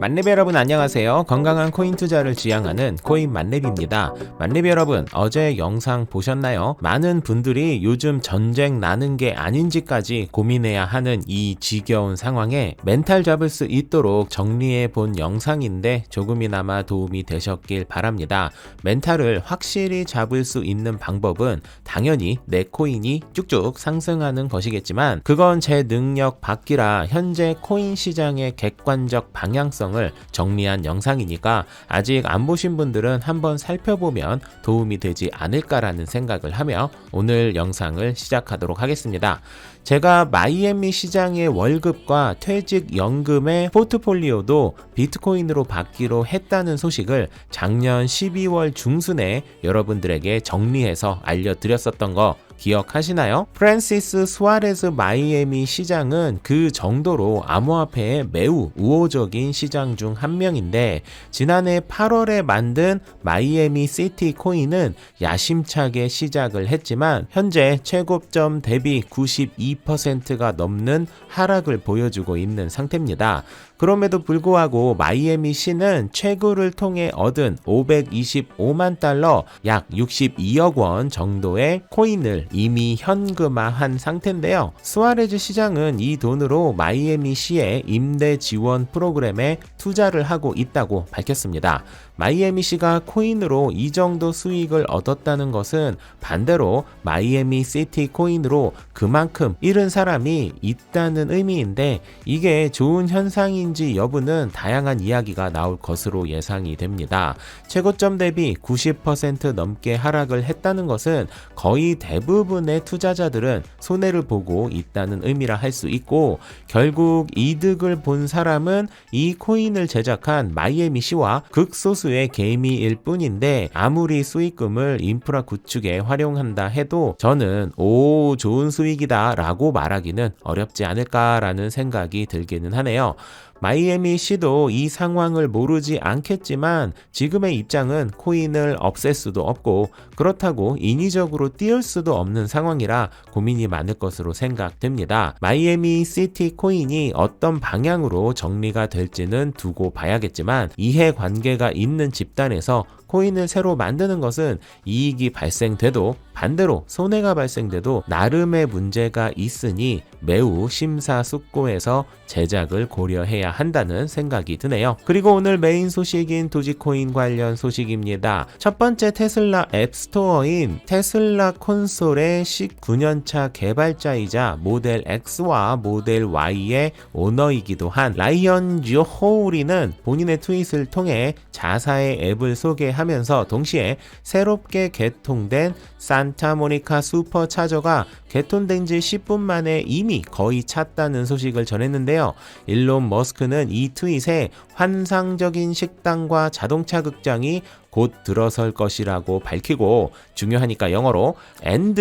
만렙 여러분 안녕하세요. 건강한 코인 투자를 지향하는 코인 만렙입니다. 만렙 여러분 어제 영상 보셨나요? 많은 분들이 요즘 전쟁 나는 게 아닌지까지 고민해야 하는 이 지겨운 상황에 멘탈 잡을 수 있도록 정리해 본 영상인데 조금이나마 도움이 되셨길 바랍니다. 멘탈을 확실히 잡을 수 있는 방법은 당연히 내 코인이 쭉쭉 상승하는 것이겠지만 그건 제 능력 밖이라 현재 코인 시장의 객관적 방향성 을 정리한 영상이니까 아직 안 보신 분들은 한번 살펴보면 도움이 되지 않을까라는 생각을 하며 오늘 영상을 시작하도록 하겠습니다. 제가 마이애미 시장의 월급과 퇴직 연금의 포트폴리오도 비트코인으로 받기로 했다는 소식을 작년 12월 중순에 여러분들에게 정리해서 알려드렸었던 거 기억하시나요? 프란시스 수아레스 마이애미 시장은 그 정도로 암호화폐에 매우 우호적인 시장 중 한 명인데 지난해 8월에 만든 마이애미 시티 코인은 야심차게 시작을 했지만 현재 최고점 대비 92%가 넘는 하락을 보여주고 있는 상태입니다. 그럼에도 불구하고 마이애미 시는 최고를 통해 얻은 525만 달러 약 62억 원 정도의 코인을 이미 현금화한 상태인데요. 스와레즈 시장은 이 돈으로 마이애미 시의 임대 지원 프로그램에 투자를 하고 있다고 밝혔습니다. 마이애미 시가 코인으로 이 정도 수익을 얻었다는 것은 반대로 마이애미 시티 코인으로 그만큼 잃은 사람이 있다는 의미인데 이게 좋은 현상인지 여부는 다양한 이야기가 나올 것으로 예상이 됩니다. 최고점 대비 90% 넘게 하락을 했다는 것은 거의 대부분 의 투자자들은 손해를 보고 있다는 의미라 할 수 있고 결국 이득을 본 사람은 이 코인을 제작한 마이애미 시와 극소수의 개미일 뿐인데 아무리 수익금을 인프라 구축에 활용한다 해도 저는 오 좋은 수익이다 라고 말하기는 어렵지 않을까라는 생각이 들기는 하네요. 마이애미 시도 이 상황을 모르지 않겠지만 지금의 입장은 코인을 없앨 수도 없고 그렇다고 인위적으로 띄울 수도 없는 상황이라 고민이 많을 것으로 생각됩니다. 마이애미 시티 코인이 어떤 방향으로 정리가 될지는 두고 봐야겠지만 이해 관계가 있는 집단에서 코인을 새로 만드는 것은 이익이 발생돼도 반대로 손해가 발생돼도 나름의 문제가 있으니 매우 심사숙고해서 제작을 고려해야 한다는 생각이 드네요. 그리고 오늘 메인 소식인 도지코인 관련 소식입니다. 첫 번째 테슬라 앱스토어인 테슬라 콘솔의 19년차 개발자이자 모델 X와 모델 Y의 오너이기도 한 라이언 듀호우리는 본인의 트윗을 통해 자사의 앱을 소개 하면서 동시에 새롭게 개통된 산타모니카 슈퍼차저가 개통된 지 10분 만에 이미 거의 찼다는 소식을 전했는데요. 일론 머스크는 이 트윗에 환상적인 식당과 자동차 극장이 곧 들어설 것이라고 밝히고 중요하니까 영어로 and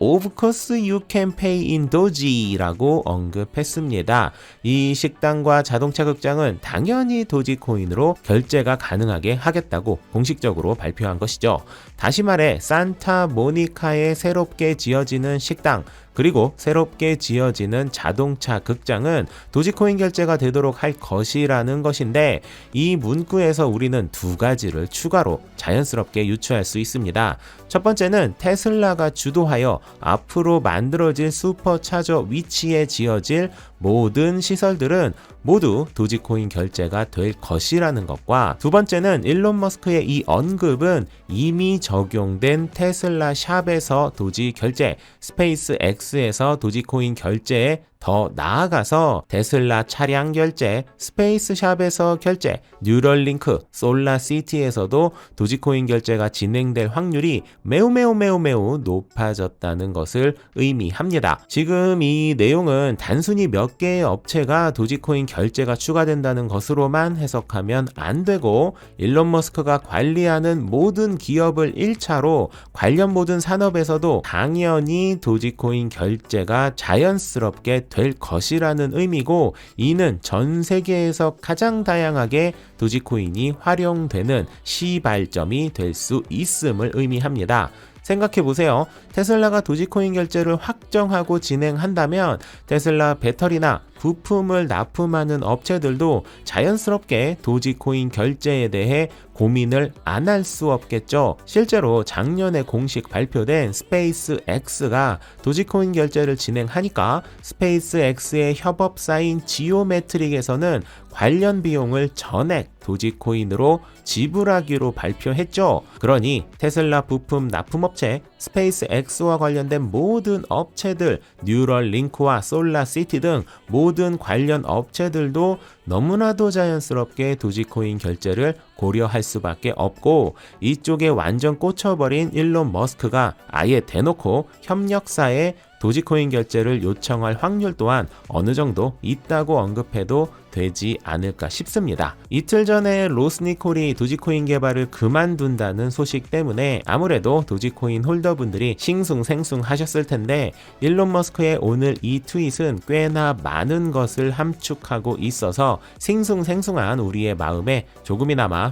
of course you can pay in doge라고 언급했습니다. 이 식당과 자동차 극장은 당연히 도지코인으로 결제가 가능하게 하겠다고 공식적으로 발표한 것이죠. 다시 말해 산타 모니카에 새롭게 지어지는 식당 그리고 새롭게 지어지는 자동차 극장은 도지코인 결제가 되도록 할 것이라는 것인데 이 문구에서 우리는 두 가지를 추가로 자연스럽게 유추할 수 있습니다. 첫 번째는 테슬라가 주도하여 앞으로 만들어질 슈퍼차저 위치에 지어질 모든 시설들은 모두 도지코인 결제가 될 것이라는 것과 두 번째는 일론 머스크의 이 언급은 이미 적용된 테슬라 샵에서 도지 결제, 스페이스 X에서 도지코인 결제에 더 나아가서 테슬라 차량 결제, 스페이스샵에서 결제, 뉴럴링크, 솔라시티에서도 도지코인 결제가 진행될 확률이 매우 매우 매우 매우 높아졌다는 것을 의미합니다. 지금 이 내용은 단순히 몇 개의 업체가 도지코인 결제가 추가된다는 것으로만 해석하면 안 되고 일론 머스크가 관리하는 모든 기업을 1차로 관련 모든 산업에서도 당연히 도지코인 결제가 자연스럽게 될 것이라는 의미고 이는 전 세계에서 가장 다양하게 도지코인이 활용되는 시발점이 될 수 있음을 의미합니다. 생각해 보세요. 테슬라가 도지코인 결제를 확정하고 진행한다면 테슬라 배터리나 부품을 납품하는 업체들도 자연스럽게 도지코인 결제에 대해 고민을 안 할 수 없겠죠. 실제로 작년에 공식 발표된 스페이스 X가 도지코인 결제를 진행하니까 스페이스 X의 협업사인 지오메트릭에서는 관련 비용을 전액 도지코인으로 지불하기로 발표했죠. 그러니 테슬라 부품 납품업체 스페이스 X와 관련된 모든 업체들, 뉴럴 링크와 솔라 시티 등 모든 관련 업체들도 너무나도 자연스럽게 도지코인 결제를 고려할 수밖에 없고 이쪽에 완전 꽂혀버린 일론 머스크가 아예 대놓고 협력사에 도지코인 결제를 요청할 확률 또한 어느 정도 있다고 언급해도 되지 않을까 싶습니다. 이틀 전에 로스니콜이 도지코인 개발을 그만둔다는 소식 때문에 아무래도 도지코인 홀더분들이 싱숭생숭 하셨을 텐데 일론 머스크의 오늘 이 트윗은 꽤나 많은 것을 함축하고 있어서 싱숭생숭한 우리의 마음에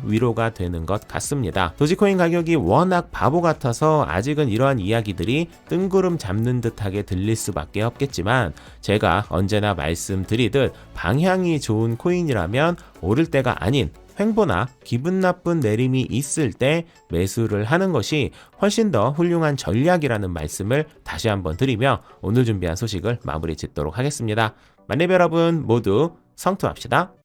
위로가 되는 것 같습니다. 도지코인 가격이 워낙 바보 같아서 아직은 이러한 이야기들이 뜬구름 잡는 듯하게 들릴 수밖에 없겠지만 제가 언제나 말씀드리듯 방향이 좋은 코인이라면 오를 때가 아닌 횡보나 기분 나쁜 내림이 있을 때 매수를 하는 것이 훨씬 더 훌륭한 전략이라는 말씀을 다시 한번 드리며 오늘 준비한 소식을 마무리 짓도록 하겠습니다. 만렙 여러분 모두 성투합시다.